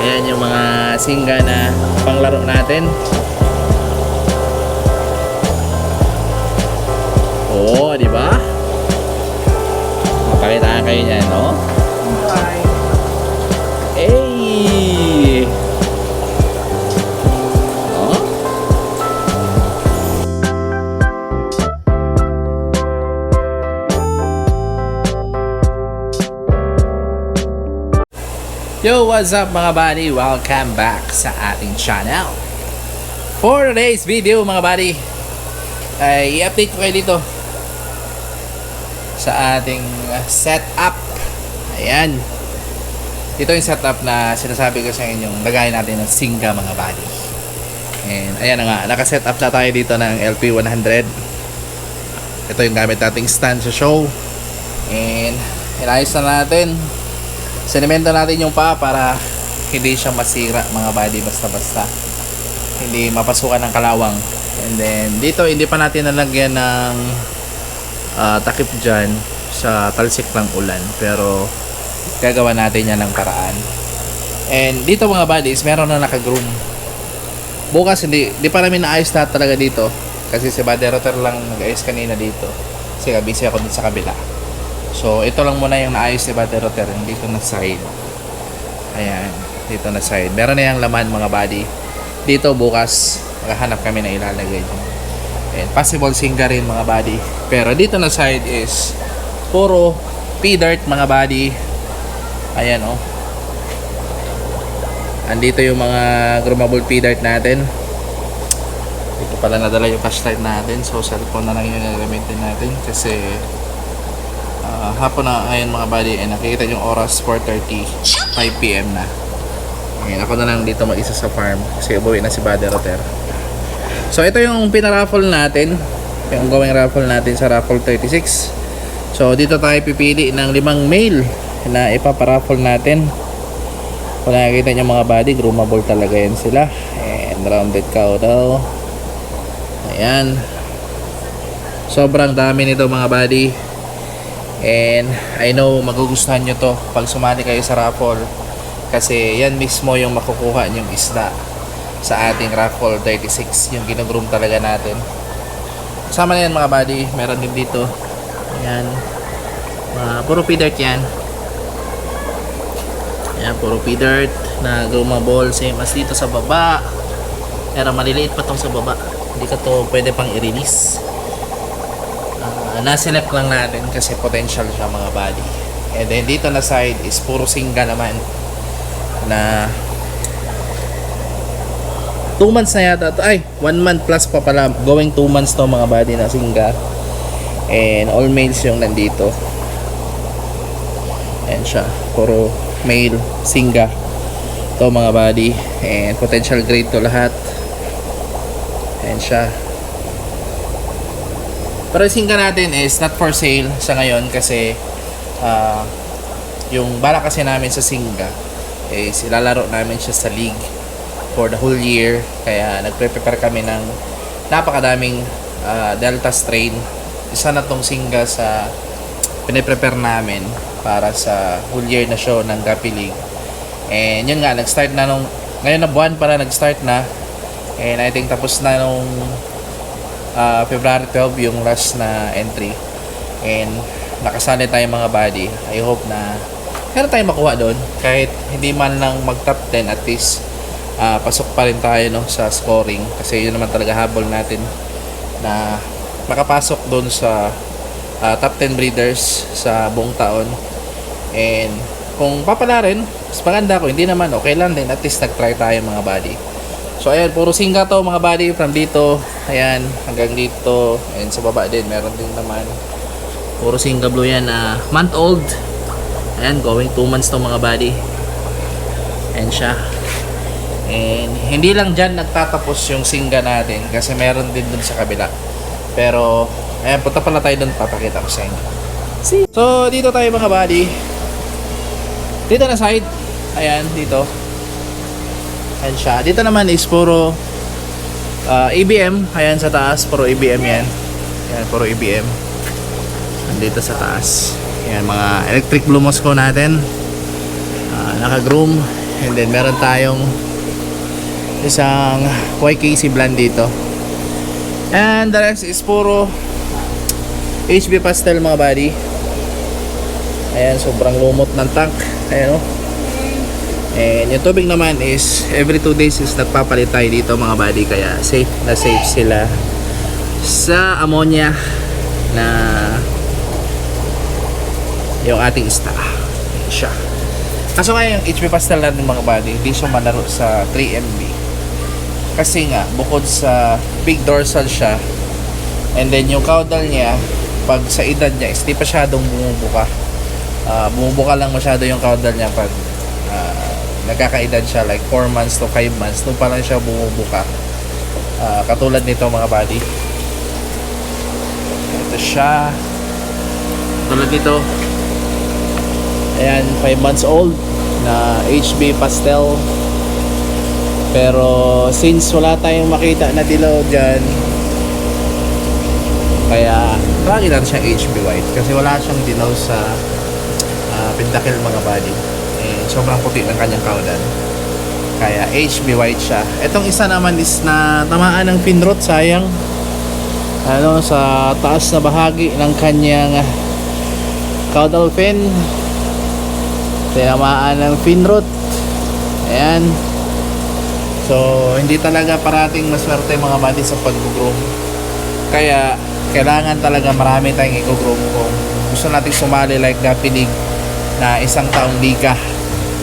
Ayan yung mga singga na panglaro natin. Oo, di ba? Mapakitaan kayo niyan, no? Yo, what's up mga buddy? Welcome back sa ating channel. For today's video mga buddy, ay i-update ko kayo dito sa ating uh, setup. Ayan. Ito yung setup na sinasabi ko sa inyong lagay natin ng Singa mga buddy. And ayan nga, naka-set na tayo dito ng LP100. Ito yung gamit nating stand sa show. And inayos na natin. Sinemento natin yung paa para hindi siya masira mga buddy basta-basta. Hindi mapasukan ng kalawang. And then dito hindi pa natin nalagyan ng ah, takip dyan sa talsik ng ulan. Pero gagawa natin yan ng paraan. And dito mga buddies, meron na naka-groom. Bukas hindi, di pa namin naayos lahat talaga dito. Kasi si Body Rotter lang nag-ayos kanina dito. Kasi busy ako dun sa kabila. So, ito lang muna yung naayos ni Body Rotter. Dito na side. Ayan. Dito na side. Meron na yung laman mga body. Dito bukas, maghahanap kami na ilalagay dyan. And possible singa rin mga body. Pero dito na side is puro P-dirt mga body. Ayan oh. Andito yung mga groomable P-dirt natin. Dito pala nadala yung flashlight natin. So cellphone na lang yung gagamitin natin. Kasi ah, hapon na ngayon mga buddy. Eh, nakikita yung oras 4.30. 5pm na. Ngayon ako na lang dito mag-isa sa farm. Kasi ubuwi na si Buddy Roter. So ito yung pinaraffle natin. Yung gawing raffle natin sa raffle 36. So dito tayo pipili ng limang mail na ipaparaffle natin. Kung nakikita nyo mga body, groomable talaga yan sila. And rounded cow daw. Ayan. Sobrang dami nito mga body. And I know magugustuhan nyo to pag sumali kayo sa raffle. Kasi yan mismo yung makukuha nyong isda sa ating raffle 36. Yung ginugroom talaga natin. Kasama na yan mga body. Meron din dito. Ayan. Mga puro p-dirt yan. Ayan, puro p-dirt na groomable. Same as dito sa baba. Pero maliliit pa tong sa baba. Hindi ka to pwede pang i-release. Na-select lang natin kasi potential siya mga body. And then dito na side is puro singa naman na 2 months na yata to. Ay, 1 month plus pa pala. Going 2 months to mga body na singa. And all males yung nandito. Ayan siya. Puro male singa. To mga body. And potential grade to lahat. Ayan siya. Pero yung singa natin is not for sale sa ngayon kasi ah, yung bala kasi namin sa singa is ilalaro namin siya sa league for the whole year. Kaya nagpre-prepare kami ng napakadaming ah, Delta strain. Isa na tong singa sa piniprepare namin para sa whole year na show ng Gapi League. And yun nga, nag-start na nung ngayon na buwan para nag-start na. And I think tapos na nung ah, February 12 yung last na entry. And nakasali tayo mga body. I hope na meron tayong makuha doon. Kahit hindi man lang mag top 10 at least ah, pasok pa rin tayo no, sa scoring. Kasi yun naman talaga habol natin na makapasok doon sa ah, top 10 breeders sa buong taon. And kung papala rin, mas maganda ko. Hindi naman, okay lang din. At least nag-try tayo mga body. So ayan, puro singa to mga body from dito, ayan, hanggang dito, and sa baba din, meron din naman. Puro singa blue yan na month old. Ayan, going 2 months to mga body. Ayan siya. And hindi lang dyan nagtatapos yung singa natin kasi meron din dun sa kabila. Pero, ayan, punta pala tayo dun, papakita ko sa inyo. So, dito tayo mga body. Dito na side. Ayan, dito. Ayan siya. Dito naman is puro ah, ABM. Ayan sa taas. Puro ABM yan. Ayan, puro ABM. Nandito sa taas. Ayan, mga electric blue Moscow natin. Ah, naka-groom. And then meron tayong isang YKC blend dito. And the rest is puro HB pastel mga buddy. Ayan, sobrang lumot ng tank. Ayan oh. And yung tubig naman is every 2 days is nagpapalit tayo dito mga buddy. Kaya safe na safe sila sa ammonia na yung ating ista. Siya. Kaso nga yung HB pastel natin mga buddy, hindi siya malaro sa 3MB. Kasi nga, bukod sa big dorsal siya, and then yung caudal niya, pag sa edad niya, is di pa masyadong bumubuka. Ah, bumubuka lang masyado yung caudal niya pag nagkakaedad siya, like 4 months to 5 months, doon pa lang siya bumubuka. Ah, katulad nito mga buddy. Ito siya. Tulad nito, Ayan, 5 months old na HB pastel. Pero since wala tayong makita na dilaw dyan, kaya tawagin natin siyang HB white kasi wala siyang dilaw sa uh, pindakil mga body. Sobrang puti ng kanyang kaudan. Kaya HB white siya. Itong isa naman is na tamaan ng fin rot, sayang. Ano, sa taas na bahagi ng kanyang caudal fin tinamaan ng fin root ayan so hindi talaga parating maswerte mga buddy sa pag-groom kaya kailangan talaga marami tayong i-groom kung gusto nating sumali like Gapinig na isang taong liga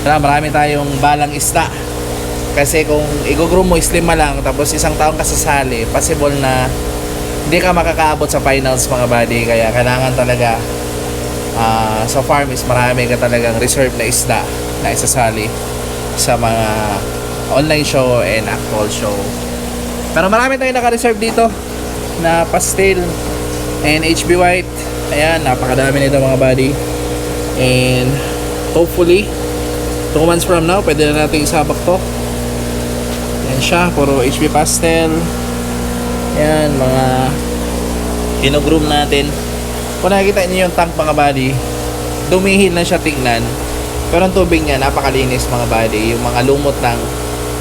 kaya marami tayong balang ista kasi kung i-groom mo is lima lang tapos isang taong kasasali possible na hindi ka makakaabot sa finals mga buddy kaya kailangan talaga Ah, sa farm is marami ka talagang reserve na isda na isasali sa mga online show and actual show. Pero marami tayong naka-reserve dito na pastel and HB white. Ayan, napakadami nito mga buddy. And hopefully, 2 months from now, pwede na natin isabak to. Ayan siya, puro HB pastel. Ayan, mga inogroom natin. Kung nakikita niyo yung tank mga buddy, dumihil na siya tingnan. Pero ang tubig niya napakalinis mga buddy. Yung mga lumot lang,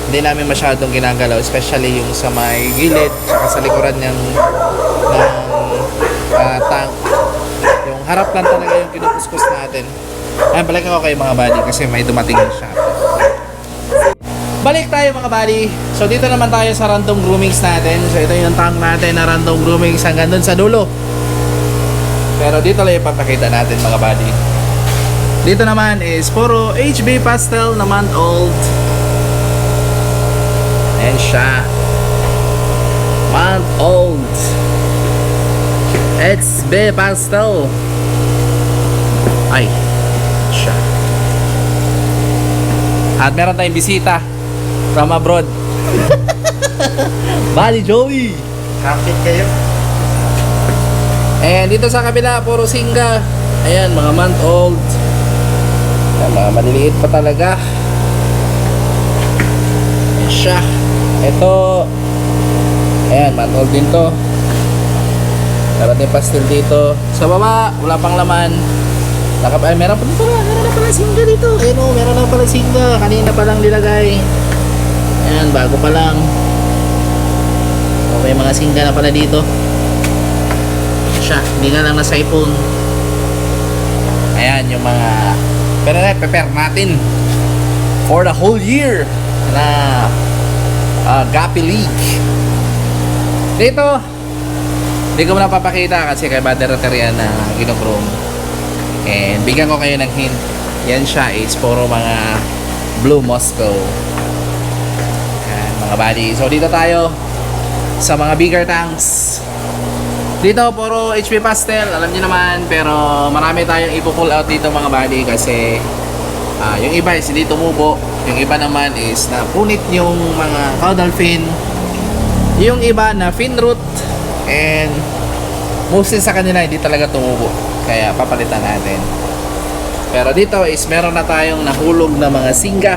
hindi namin masyadong ginagalaw. Especially yung sa may gilid, saka sa likuran niyang ng ah, tank. Yung harap lang talaga yung kinukuskus natin. Ayan, balik ako kayo mga buddy kasi may dumating na siya. Balik tayo mga buddy. So dito naman tayo sa random groomings natin. So ito yung tank natin na random groomings hanggang dun sa dulo. Pero dito lang ipapakita natin mga buddy. Dito naman is puro HB pastel na month old. Ayan siya. Month old. HB pastel. Ay. Siya. At meron tayong bisita from abroad. Buddy Joey. Kapit kayo. And dito sa kabila, puro singa. Ayan, mga month old. Ayan, mga maliliit pa talaga. Ayan siya. Ito. Ayan, month old din to. Meron din pastel dito. Sa baba, wala pang laman. Nakap ay, meron pa na. Meron na pala singa dito. Ayan o, meron na pala singa. Kanina pa lang nilagay. Ayan, bago pa lang. Okay, mga singa na pala dito siya. Hindi na lang nasa iPhone. Ayan, yung mga... Pero na, prepare natin for the whole year na uh, Gapi League. Dito, hindi ko na papakita kasi kay Bader yan na ginogrom. And bigyan ko kayo ng hint. Yan siya is puro mga Blue Moscow. Ayan, mga buddy. So dito tayo sa mga bigger tanks. Dito, puro HP pastel, alam niyo naman, pero marami tayong ipo-pull out dito mga buddy kasi ah, yung iba is hindi tumubo, yung iba naman is napunit yung mga caudal fin, yung iba na fin root, and mostly sa kanila hindi talaga tumubo, kaya papalitan natin. Pero dito is meron na tayong nahulog na mga singa.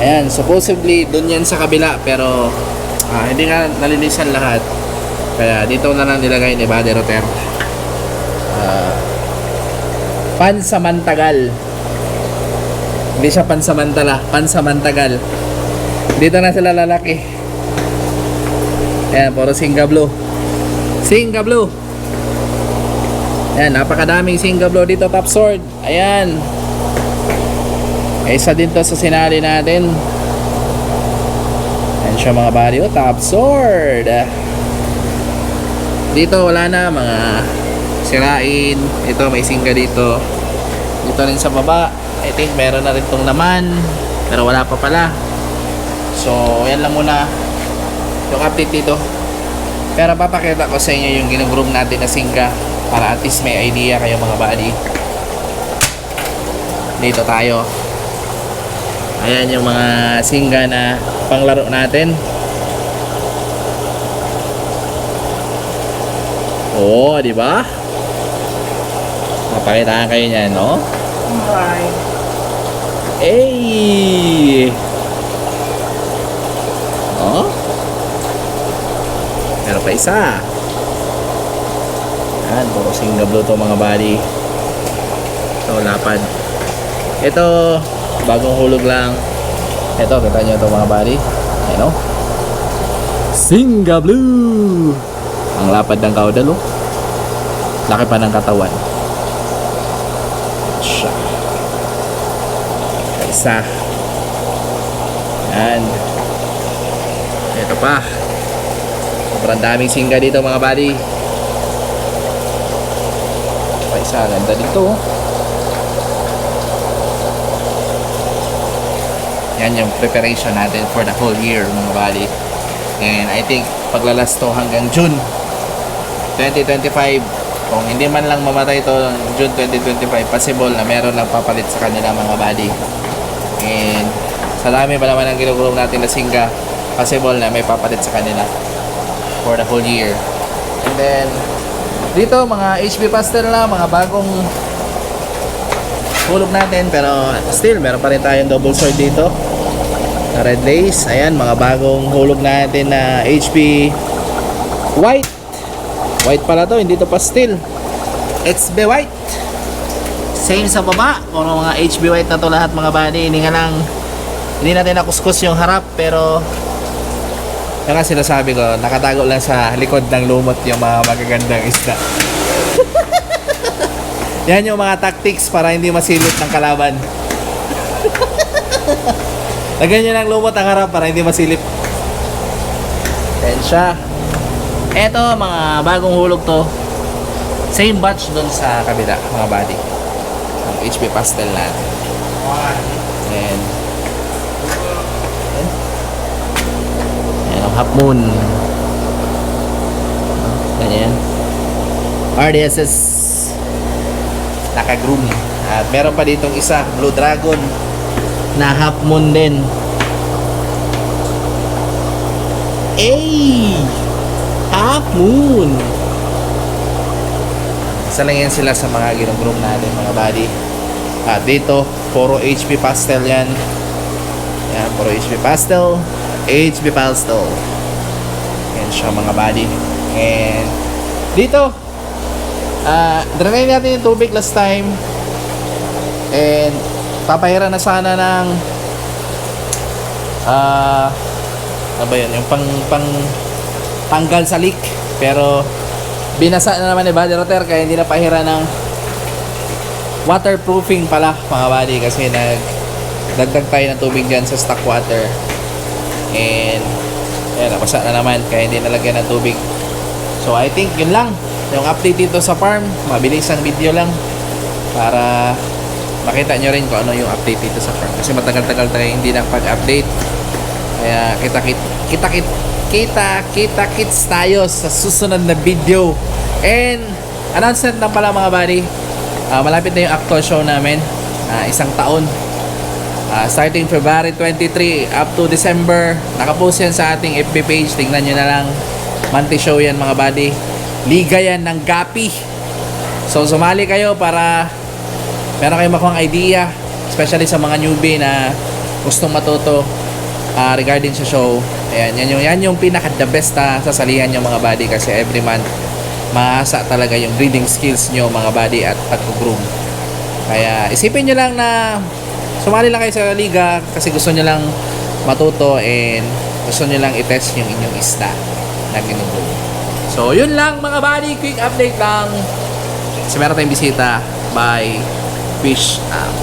Ayan, supposedly doon yan sa kabila, pero Ah, hindi nga nalinisan lahat. Kaya dito na lang nilagay ni Bade Roter. Ah, pansamantagal. Hindi siya pansamantala, pansamantagal. Dito na sila lalaki. Ayan, puro Singa Blue. Singa Blue. Ayan, napakadaming Singa Blue dito, top sword. Ayan. Isa din to sa sinali natin. Ayan siya mga body. Oh, top sword. Dito wala na mga sirain. Ito may singa dito. Dito rin sa baba. I think meron na rin tong laman. Pero wala pa pala. So, yan lang muna yung update dito. Pero papakita ko sa inyo yung ginugroom natin na singa para at least may idea kayo mga buddy. Dito tayo. Ayan yung mga singa na panglaro natin. Oo, di ba? Mapakitaan kayo niyan, no? Hey! Oh? Meron pa isa. Yan, puro singa blue to mga buddy. Ito, lapad. Ito, bagong hulog lang. Ito, kita nyo ito mga buddy. Ayan o. Singa blue! Ang lapad ng kaudal oh. Laki pa ng katawan. Siya. Isa. Yan. Ito pa. Sobrang daming singa dito mga buddy. Pa isa, ganda dito. Yan yung preparation natin for the whole year mga buddy. And I think paglalas to hanggang June 2025 kung hindi man lang mamatay to June 2025 possible na meron lang papalit sa kanila mga buddy. And sa pa naman ang ginugulong natin na singga possible na may papalit sa kanila for the whole year. And then dito mga HB pastel na mga bagong hulog natin pero still meron pa rin tayong double sword dito. Na red lace ayan mga bagong hulog natin na HP white. White pala to hindi to pastel. XB white. Same sa baba puro mga HB white na to lahat mga body hindi nga lang hindi natin nakuskus yung harap pero yung nga sinasabi ko nakatago lang sa likod ng lumot yung mga magagandang isda yan yung mga tactics para hindi masilip ng kalaban Lagyan nyo ng lumot ang harap para hindi masilip. Ayan siya. Eto, mga bagong hulog to. Same batch dun sa kabila, mga body. Ang HP pastel natin. Ayan. Ayan ang half moon. Ganyan. RDSS. Naka-groom. At meron pa ditong isa, Blue Dragon na half moon din. Ay! Half moon! Isa lang yan sila sa mga ginugroup natin mga buddy. At dito, puro HP pastel yan. Yan, puro HP pastel. HP pastel. Yan siya mga buddy. And dito, ah, drain natin yung tubig last time. And papahira na sana ng ah ano ba yun yung pang pang tanggal sa leak pero binasa na naman ni Buddy Rotter kaya hindi na pahira ng waterproofing pala mga buddy kasi nag dagdag tayo ng tubig dyan sa stock water and ayan nabasa na naman kaya hindi nalagyan ng tubig. So I think yun lang. Yung update dito sa farm mabilis ang video lang para makita nyo rin kung ano yung update dito sa farm. Kasi matagal-tagal tayo hindi nakapag-update. Kaya kita kit kita kit kita kita kits tayo sa susunod na video. And announcement lang pala mga buddy. Ah, malapit na yung actual show namin. Ah, isang taon Ah, starting February 23 up to December nakapost yan sa ating FB page. Tingnan nyo na lang. Monthly show yan mga buddy. Liga yan ng gapi. So sumali kayo para meron kayong makuha idea especially sa mga newbie na gustong matuto ah, regarding sa show. Ayan yan yung, yan yung pinaka the best na sasalihan yung mga buddy kasi every month maasa talaga yung breeding skills nyo mga buddy at pag-groom. Kaya isipin nyo lang na sumali lang kayo sa liga kasi gusto nyo lang matuto and gusto nyo lang i-test yung inyong isda na ginubuo. So, yun lang mga buddy. Quick update lang. Kasi meron tayong bisita. Bye. Fish out.